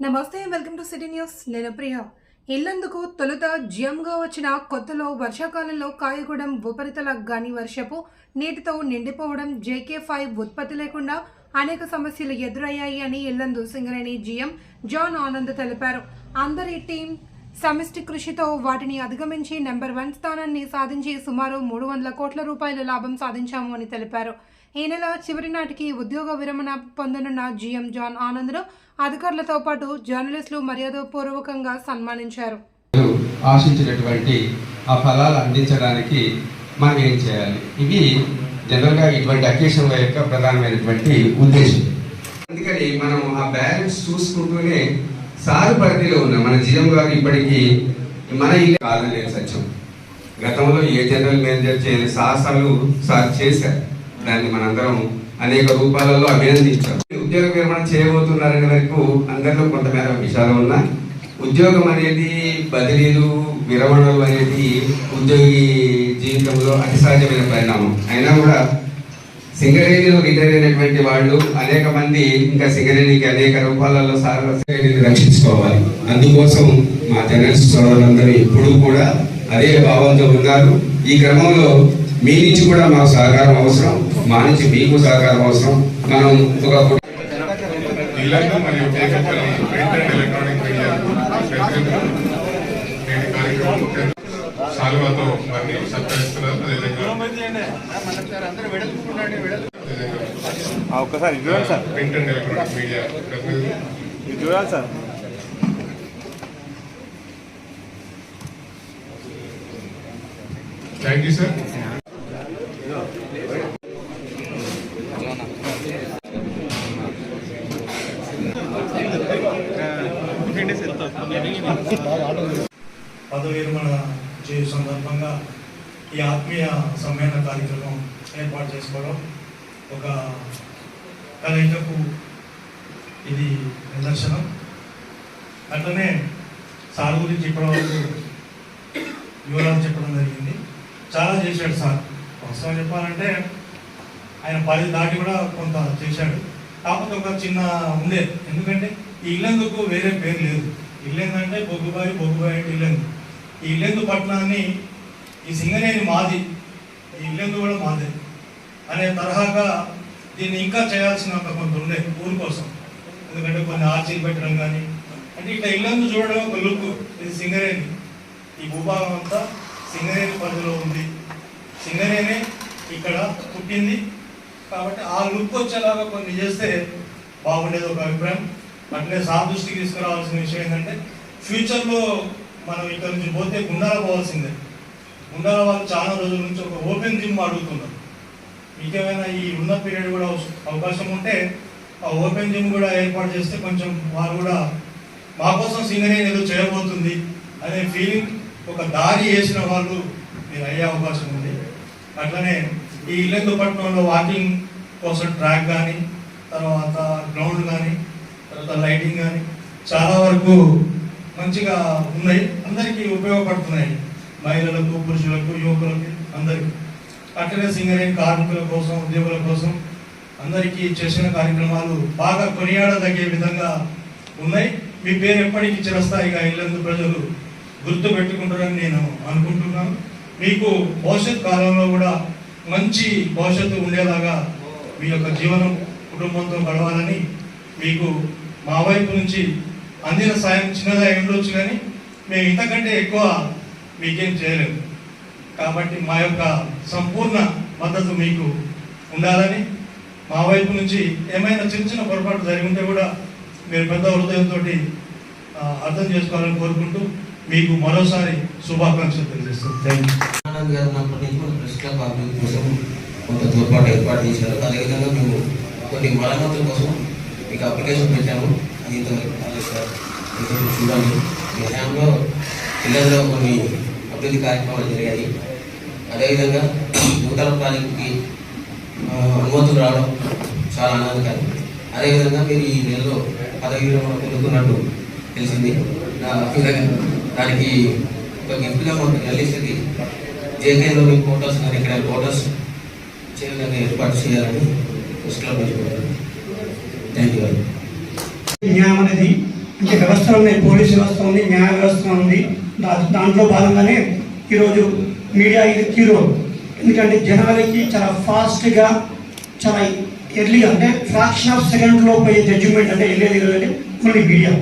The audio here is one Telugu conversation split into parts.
నమస్తే వెల్కమ్ టు సిటీ న్యూస్. నేను ప్రియ. ఇల్లందుకు తొలుత జియంగా వచ్చిన కొత్తలో వర్షాకాలంలో కాయగూడెం ఉపరితల గాని వర్షపు నీటితో నిండిపోవడం జేకే ఫైవ్ ఉత్పత్తి లేకుండా అనేక సమస్యలు ఎదురయ్యాయి అని ఇల్లందు సింగరేణి జిఎం జాన్ ఆనంద్ తెలిపారు. అందరి టీం సమిష్టి కృషితో వాటిని అధిగమించి నెంబర్ వన్ స్థానాన్ని సాధించి సుమారు మూడు వందల కోట్ల రూపాయల లాభం సాధించాము అని తెలిపారు. ఈ నెల చివరి నాటికి ఉద్యోగ విరమణ పొందనున్న జిఎం జాన్ ఆనంద్ను అధికారులతో పాటు జర్నలిస్టులు మర్యాదపూర్వకంగా సన్మానించారు. ఆశించినటువంటి ఆ ఫలాలు అందించడానికి మనం ఏం చేయాలి? ఇవి జనరల్గా ఇటువంటి అకేషన్ యొక్క ప్రధానమైనటువంటి ఉద్దేశం. అందుకని మనం ఆ బ్యాలెన్స్ చూసుకుంటూనే సారు పరిధిలో ఉన్న మన జీఎం గారు ఇప్పటికీ మన ఇల్లు కాదని సత్యం. గతంలో ఏ జనరల్ మేనేజర్ చేయని సాహసాలు సార్ చేశారు. దాన్ని మనందరం అనేక రూపాలలో అభినందించాం. ఉద్యోగ విరమణ చేయబోతున్నారనే వరకు అందరిలో కొంతమేర విషయాలు ఉన్నా. ఉద్యోగం అనేది బదిలీలు విరమణలు అనేది ఉద్యోగి జీవితంలో అతి సహజమైన పరిణామం. అయినా కూడా సింగరేణిలో రిటైర్ అయినటువంటి వాళ్ళు అనేక మంది ఇంకా సింగరేణికి అనేక రూపాలలో సార్ రక్షించుకోవాలి. అందుకోసం మా జర్నలిస్ట్ సోదరులందరూ ఎప్పుడూ కూడా అదే భావంతో ఉన్నారు. ఈ క్రమంలో మీ నుంచి కూడా మాకు సహకారం అవసరం మా నుంచి మీకు సహకారం అవసరం. మనం ఒక ఎలక్ట్రానిక్ మీడియా శాలువాతో వారిని సత్కరిస్తున్నారు. ఒక్కసారి చూడండి sir. Print and electronic media ఇది చూడాలి సార్. థ్యాంక్ యూ సార్ పదవి విరమణ చేయు సందర్భంగా ఈ ఆత్మీయ సమ్మేళన కార్యక్రమం ఏర్పాటు చేసుకోవడం ఒక కలయికకు ఇది నిదర్శనం. అట్లనే సార్ గురించి ఇప్పటివరకు వివరాలు చెప్పడం జరిగింది. చాలా చేశాడు సార్. వాస్తవం చెప్పాలంటే ఆయన పది దాటి కూడా కొంత చేశాడు. కాకపోతే ఒక చిన్న ఉండే. ఎందుకంటే ఈ ఇల్లెందుకు వేరే పేరు లేదు. ఇల్లెందంటే బొగ్గుబాయి బొగ్గుబాయి అంటే ఇల్లెందు. ఈ ఇల్లెందు పట్టణాన్ని ఈ సింగనేని మాది ఈ ఇల్లెందు కూడా మాదే అనే తరహాగా దీన్ని ఇంకా చేయాల్సిన కొంత ఉండే ఊరి కోసం. ఎందుకంటే కొన్ని ఆర్చీలు పెట్టడం కానీ అంటే ఇట్లా ఇల్లందు చూడడం ఒక లుక్ ఇది సింగరేణి. ఈ భూభాగం అంతా సింగరేణి పరిధిలో ఉంది. సింగరేణి ఇక్కడ పుట్టింది. కాబట్టి ఆ లుక్ వచ్చేలాగా కొన్ని చేస్తే బాగుండేది ఒక అభిప్రాయం. అట్లే సాదృష్టికి తీసుకురావాల్సిన విషయం ఏంటంటే ఫ్యూచర్లో మనం ఇక్కడ నుంచి పోతే గుండాల పోవాల్సిందే. గుండాల వాళ్ళు చాలా రోజుల నుంచి ఒక ఓపెన్ జిమ్ అడుగుతున్నారు. మీకేమైనా ఈ ఉన్న పీరియడ్ కూడా అవకాశం ఉంటే ఆ ఓపెన్ జిమ్ కూడా ఏర్పాటు చేస్తే కొంచెం వారు కూడా మా కోసం సింగరేణి ఏదో చేయబోతుంది అనే ఫీలింగ్ ఒక దారి వేసిన వాళ్ళు మీరు అయ్యే అవకాశం ఉంది. అట్లనే ఈ ఇల్లెందుపట్నంలో వాకింగ్ కోసం ట్రాక్ కానీ తర్వాత గ్రౌండ్ కానీ తర్వాత లైటింగ్ కానీ చాలా వరకు మంచిగా ఉన్నాయి. అందరికీ ఉపయోగపడుతున్నాయి. మహిళలకు పురుషులకు యువకులకు అందరికీ. అట్లనే సింగరేణి కార్మికుల కోసం ఉద్యోగుల కోసం అందరికీ చేసిన కార్యక్రమాలు బాగా కొనియాడదగే విధంగా ఉన్నాయి. మీ పేరు ఎప్పటికీ చిరస్థాయిగా ఇల్లందు ప్రజలు గుర్తు పెట్టుకుంటారని నేను అనుకుంటున్నాను. మీకు భవిష్యత్ కాలంలో కూడా మంచి భవిష్యత్తు ఉండేలాగా మీ యొక్క జీవనం కుటుంబంతో గడవాలని మీకు మా వైపు నుంచి అందిన సాయం చిన్నదా ఉండొచ్చు కానీ మేము ఇంతకంటే ఎక్కువ మీకేం చేయలేము కాబట్టి మా యొక్క సంపూర్ణ మద్దతు మీకు ఉండాలని మా వైపు నుంచి ఏమైనా చిన్న చిన్న పొరపాటు జరిగి ఉంటే కూడా మీరు పెద్ద హృదయంతో అర్థం చేసుకోవాలని కోరుకుంటూ మీకు మరోసారి శుభాకాంక్షలు తెలియజేస్తాను థ్యాంక్ యూ ఆనంద్ గారు ఉన్నప్పటి నుంచి మన ప్రెస్ క్లబ్ అభివృద్ధి కోసం కొంత తోడ్పాటు ఏర్పాటు చేశారు. అదేవిధంగా మేము కొన్ని మరమ్మతుల కోసం మీకు అప్లికేషన్ పెట్టాము. అది ఇంతవరకు ఈ టైంలో పిల్లల్లో కొన్ని అభివృద్ధి కార్యక్రమాలు జరిగాయి. అదేవిధంగా నూతన ప్రాజెక్టుకి అనుమతులు రావడం చాలా ఆనందకరం. అదేవిధంగా మీరు ఈ నెలలో పదవి విరమణ పొందుతున్నట్టు తెలిసింది. దానికి ఒక గిఫ్ట్గా మాకు జర్నలిస్ట్కి జేకేలో మీ ఫోటోస్ కానీ ఇక్కడ ఫోటోస్ చేయడానికి ఏర్పాటు చేయాలని దృష్టిలో పెట్టుకుంటాను థ్యాంక్ యూ న్యాయం అనేది అంటే ఉన్నాయి పోలీస్ వ్యవస్థ ఉంది న్యాయ వ్యవస్థ ఉంది. దాంట్లో భాగంగానే ఈరోజు మీడియా ఇది హీరో. ఎందుకంటే జనాలకి చాలా ఫాస్ట్గా చాలా ఎర్లీ అంటే ఫ్రాక్షన్ ఆఫ్ సెకండ్లో పోయే జడ్జిమెంట్ అంటే వెళ్ళేది అంటే ఓన్లీ మీడియా.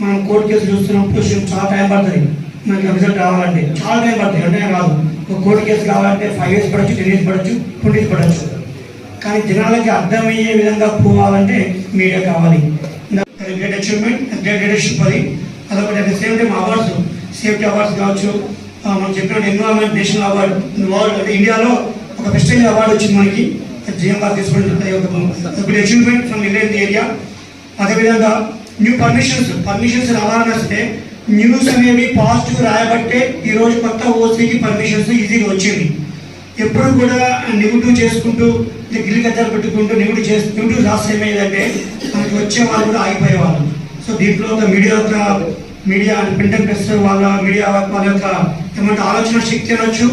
మనం కోర్టు కేసు చూస్తున్నప్పుడు చాలా టైం పడుతుంది. మనకి రిజల్ట్ రావాలంటే చాలా టైం పడుతుంది అంటే రాదు ఒక కోర్టు కేసు కావాలంటే ఫైవ్ ఇయర్స్ పడచ్చు టెన్ ఇయర్స్ పడచ్చు ట్వంటీ ఇయర్స్ పడచ్చు. కానీ జనాలకి అర్థమయ్యే విధంగా పోవాలంటే మీడియా కావాలి. గ్రేట్ అచీవ్మెంట్ గ్రేట్ లీడర్షిప్ అది. అదొకటి. At the same time awards safety awards కావచ్చు. మనం చెప్పినట్టు ఎన్విరాన్మెంట్ నేషనల్ అవార్డు వరల్డ్ అంటే ఇండియాలో ఒక ప్రెస్టేజ్ అవార్డు వచ్చింది మనకి. జిఎం గారు తీసుకుంటే అచీవ్మెంట్ ఫ్రమ్ ఇండియన్ ఏరియా అదేవిధంగా న్యూ పర్మిషన్స్ పర్మిషన్స్ రావాలని వస్తే న్యూస్ అనేవి పాజిటివ్ రాయబట్టే ఈరోజు కొత్త ఓసీకి పర్మిషన్స్ ఈజీగా వచ్చింది. ఎప్పుడు కూడా నెగిటివ్ చేసుకుంటూ గిల్లి కథలు పెట్టుకుంటూ నెగిటివ్ చేసి నెగిటివ్ రాస్తే ఏమైందంటే మనకి వచ్చే వాళ్ళు కూడా ఆగిపోయేవాళ్ళు. సో దీంట్లో ఒక మీడియా యొక్క మీడియా ప్రింట్ అండ్ ప్రెస్ వాళ్ళ మీడియా వాళ్ళ యొక్క ఏమంటే ఆలోచన శక్తి అనొచ్చు.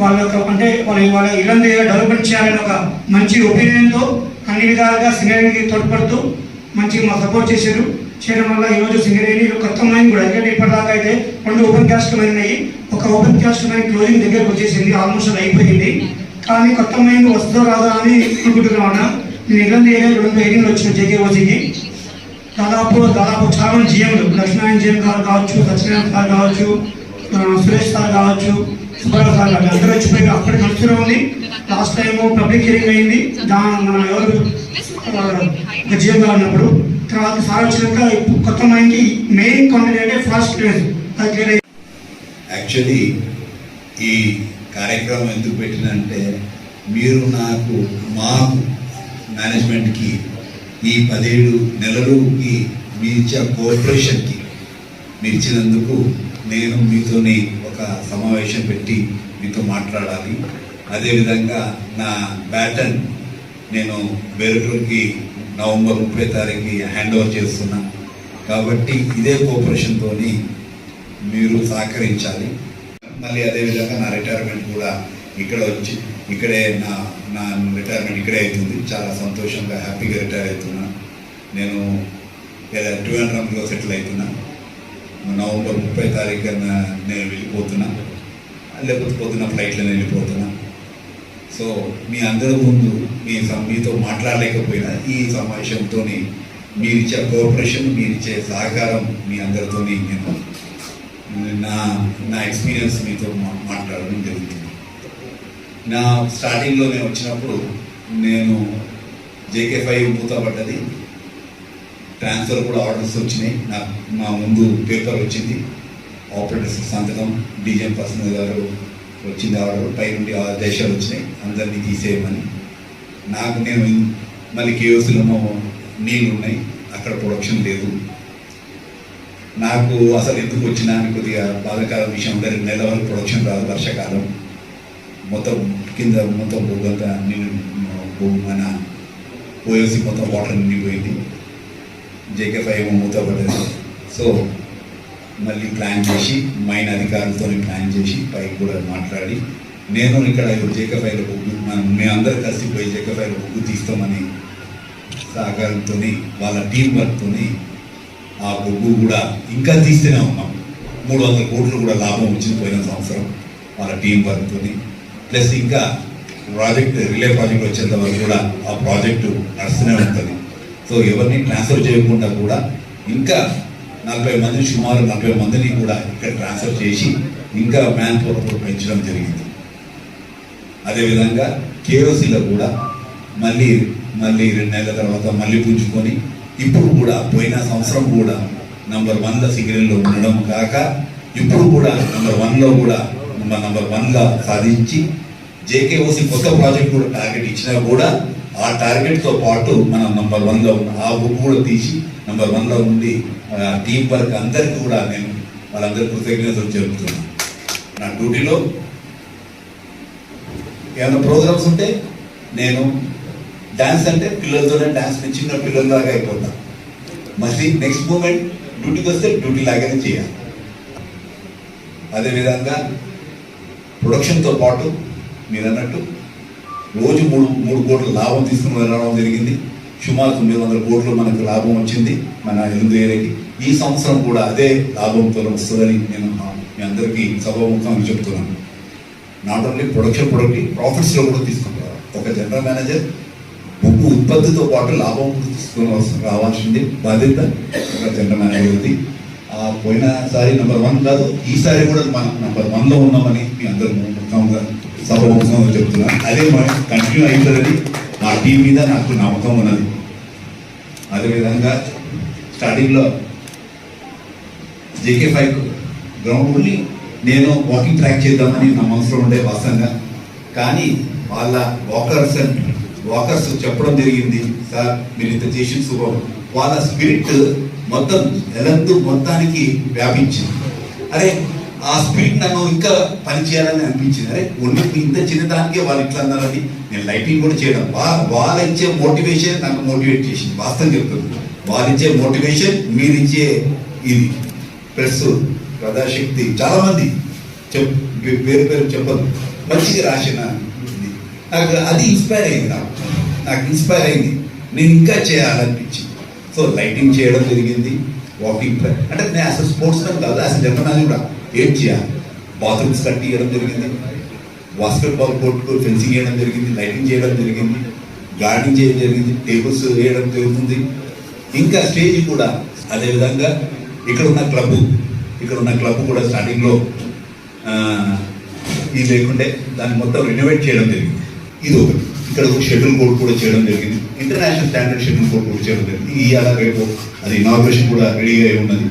వాళ్ళ యొక్క అంటే వాళ్ళ వాళ్ళ ఇళ్ళని డెవలప్మెంట్ చేయాలని ఒక మంచి ఒపీనియన్తో అన్ని విధాలుగా సింగరేణికి తోడ్పడుతూ మంచిగా మా సపోర్ట్ చేశారు. చేయడం వల్ల ఈరోజు సింగరేణి కొత్త మైన్ కూడా ఎందుకంటే ఇప్పటిదాకా అయితే రెండు ఓపెన్ క్యాస్ట్ మైన్ ఒక ఓపెన్ క్యాస్ట్ మైన్ క్లోజింగ్ దగ్గరకు వచ్చేసింది. ఆల్మోస్ట్ అయిపోయింది. కానీ కొత్త మైన్ వస్తుందో రాదా అని అనుకుంటున్నాను నేను ఇళ్ళని ఏరియా రెండు వందల ఎయిటీన్లో వచ్చిన జేకేఓసీకి దాదాపు దాదాపు చాలా మంది జీఎంలు లక్ష్మీనారాయణ జీఎం గారు కావచ్చు సత్యనారాయణ సార్ కావచ్చు సురేష్ సార్ కావచ్చు సుబ్బారావు సార్ కావచ్చు అందరూ వచ్చిపోయి అప్పటి మంచిగా ఉంది. లాస్ట్ టైం పబ్లిక్ హియరింగ్ అయింది. దాని మనం ఎవరు జీఎం గారు ఉన్నప్పుడు. తర్వాత సార్ వచ్చినాక ఇప్పుడు కొత్త మైండ్కి మెయిన్ కాంటెంట్ అంటే ఫస్ట్ ప్లేస్ అది క్లియర్ యాక్చువల్లీ ఈ కార్యక్రమం ఎందుకు పెట్టినంటే మీరు నాకు మాకు మేనేజ్మెంట్కి ఈ పదిహేడు నెలలుకి మీ ఇచ్చే కోఆపరేషన్కి మీరు ఇచ్చినందుకు నేను మీతోని ఒక సమావేశం పెట్టి మీతో మాట్లాడాలి. అదేవిధంగా నా బ్యాటన్ నేను బెరటూరుకి నవంబర్ ముప్పై తారీఖుకి హ్యాండ్ ఓవర్ చేస్తున్నా. కాబట్టి ఇదే కోఆపరేషన్తో మీరు సహకరించాలి. మళ్ళీ అదేవిధంగా నా రిటైర్మెంట్ కూడా ఇక్కడ వచ్చి ఇక్కడే నా నా రిటైర్మెంట్ ఇక్కడే అవుతుంది చాలా సంతోషంగా హ్యాపీగా రిటైర్ అవుతున్నా. నేను ట్రివాండ్రంలో సెటిల్ అవుతున్నా నవంబర్ ముప్పై తారీఖున నేను వెళ్ళిపోతున్నా. లేకపోతే పొద్దున ఫ్లైట్లో వెళ్ళిపోతున్నా. సో మీ అందరి ముందు మీ మీతో మాట్లాడలేకపోయినా ఈ సమావేశంతో మీరిచ్చే కోఆపరేషన్ మీరు ఇచ్చే సహకారం మీ అందరితోని నేను నా నా ఎక్స్పీరియన్స్ మీతో మాట్లాడడం జరుగుతుంది. నా స్టార్టింగ్లో నేను వచ్చినప్పుడు నేను జేకే ఫైవ్ మూతపడ్డది ట్రాన్స్ఫర్ కూడా ఆర్డర్స్ వచ్చినాయి. నాకు మా ముందు పేపర్ వచ్చింది. ఆపరేటర్స్ సంతకం. డీజీఎం పర్సనల్ గారు వచ్చింది ఆర్డర్. పై నుండి ఆదేశాలు వచ్చినాయి. అందరినీ తీసేయమని. నాకు నేను మళ్ళీ కేఓసీలో నీళ్ళు ఉన్నాయి అక్కడ ప్రొడక్షన్ లేదు. నాకు అసలు ఎందుకు వచ్చినా కొద్దిగా బాధాకర విషయం. ఉండే వరకు ప్రొడక్షన్ రాదు వర్షాకాలం. మొత్తం కింద మొత్తం భూగంత నిండి మన ఓఎల్సి మొత్తం వాటర్ నిండిపోయింది జేకే ఫైవ్ ఏమో మూతపడ్డది సో మళ్ళీ ప్లాన్ చేసి మైన్ అధికారులతో ప్లాన్ చేసి పైకి కూడా మాట్లాడి నేను ఇక్కడ జేకే ఫైవ్లో బొగ్గు మనం మేమందరం కలిసి పోయి జేకే ఫైవ్లో బొగ్గు తీస్తామని సహకారంతో వాళ్ళ టీం వర్క్తో ఆ బొగ్గు కూడా ఇంకా తీస్తూనే ఉన్నాం. మూడు వందల కోట్లు కూడా లాభం వచ్చింది పోయిన సంవత్సరం వాళ్ళ టీం వర్క్తో ప్లస్ ఇంకా ప్రాజెక్ట్ రిలే ప్రాజెక్ట్ వచ్చేంత వరకు కూడా ఆ ప్రాజెక్టు నడుస్తూనే ఉంటుంది. సో ఎవరిని ట్రాన్స్ఫర్ చేయకుండా కూడా ఇంకా నలభై మంది సుమారు నలభై మందిని కూడా ఇక్కడ ట్రాన్స్ఫర్ చేసి ఇంకా మ్యాన్ పవర్ పెంచడం జరిగింది. అదేవిధంగా కేఓసీలో కూడా మళ్ళీ మళ్ళీ రెండు నెలల తర్వాత మళ్ళీ పుంజుకొని ఇప్పుడు కూడా పోయిన సంవత్సరం కూడా నంబర్ వన్లో సిగ్నల్లో ఉండడం కాక ఇప్పుడు కూడా నంబర్ వన్లో కూడా నంబర్ వన్గా సాధించి జేకేఓసి కొత్త ప్రాజెక్ట్ కూడా టార్గెట్ ఇచ్చినా కూడా ఆ టార్గెట్తో పాటు మనం నంబర్ వన్లో ఉన్న ఆ బుక్ కూడా తీసి నంబర్ వన్లో ఉండి టీం వర్క్ అందరికీ కూడా నేను వాళ్ళందరూ కృతజ్ఞతలు జరుపుతున్నాను నా డ్యూటీలో ఏమైనా ప్రోగ్రామ్స్ ఉంటే నేను డ్యాన్స్ అంటే పిల్లలతోనే డ్యాన్స్ చిన్న పిల్లల్లాగా అయిపోతా. మళ్ళీ నెక్స్ట్ మూమెంట్ డ్యూటీకి వస్తే డ్యూటీ లాగానే చేయాలి. అదేవిధంగా ప్రొడక్షన్తో పాటు మీరు అన్నట్టు రోజు మూడు మూడు కోట్ల లాభం తీసుకుని వెళ్ళడం జరిగింది. సుమారు తొమ్మిది వందల కోట్లు మనకు లాభం వచ్చింది మన ఎనిమిది ఏరియాకి. ఈ సంవత్సరం కూడా అదే లాభంతో వస్తుందని నేను మీ అందరికీ సభాముఖంగా చెప్తున్నాను. నాట్ ఓన్లీ ప్రొడక్షన్ ప్రొడక్ట్ ప్రాఫిట్స్లో కూడా తీసుకుంటారు. ఒక జనరల్ మేనేజర్ బొగ్గు ఉత్పత్తితో పాటు లాభం తీసుకుని రావాల్సింది. బాధ్యత ఒక జనరల్ మేనేజర్ది పోయినసారి నెంబర్ వన్ కాదు ఈసారి కూడా మనం నెంబర్ వన్లో ఉన్నామని మీ అందరూ ముఖంగా సభాముఖంగా చెప్తున్నాను అదే మనం కంటిన్యూ అవుతుందని మా టీం మీద నాకు నమ్మకం ఉన్నది. అదేవిధంగా స్టార్టింగ్లో జేకే ఫైవ్ గ్రౌండ్ ఉండి నేను వాకింగ్ ట్రాక్ చేద్దామని నా మనసులో ఉండే వాసంగా. కానీ వాళ్ళ వాకర్స్ అండ్ వాకర్స్ చెప్పడం జరిగింది. సార్ మీరు ఇంత చేసిన శుభం. వాళ్ళ స్పిరిట్ మొత్తం ఎలందు మొత్తానికి వ్యాపించింది. అరే ఆ స్పిరిట్ నన్ను ఇంకా పని చేయాలని అనిపించింది. అరే ఒంటి ఇంత చిన్నదానికే వాళ్ళు ఇట్లా అన్నారని నేను లైటింగ్ కూడా చేయడం వాళ్ళ ఇచ్చే మోటివేషన్ నాకు మోటివేట్ చేసింది. వాస్తవం చెప్తుంది వాళ్ళు ఇచ్చే మోటివేషన్ మీరు ఇచ్చే ఇది. ప్లస్ ప్రజాశక్తి. చాలామంది చెప్ పేరు పేరు చెప్పదు మంచిగా రాసిన నాకు అది ఇన్స్పైర్ అయింది నాకు. నాకు ఇన్స్పైర్ అయింది. నేను ఇంకా చేయాలనిపించింది. సో లైటింగ్ చేయడం జరిగింది వాకింగ్ అంటే నేను అసలు స్పోర్ట్స్ మ్యాన్ కాదు అసలు జన్మనాది కూడా ఏం చేయాలి? బాత్రూమ్స్ కట్టి ఇవ్వడం జరిగింది బాస్కెట్బాల్ కోర్టు ఫెన్సింగ్ చేయడం జరిగింది లైటింగ్ చేయడం జరిగింది గార్డెనింగ్ చేయడం జరిగింది టేబుల్స్ వేయడం జరుగుతుంది. ఇంకా స్టేజ్ కూడా అదేవిధంగా ఇక్కడ ఉన్న క్లబ్ ఇక్కడ ఉన్న క్లబ్ కూడా స్టార్టింగ్లో ఇది లేకుండే దాన్ని మొత్తం రెనోవేట్ చేయడం జరిగింది. ఇది ఒకటి. ఇక్కడ ఒక షెడ్యూల్ కోడ్ కూడా చేయడం జరిగింది. ఇంటర్నేషనల్ స్టాండర్డ్ షెడ్యూల్ కోడ్ కూడా చేయడం జరిగింది. ఇవాళ రేపు అది ఇనాగ్రేషన్ కూడా రెడీ అయి ఉన్నది.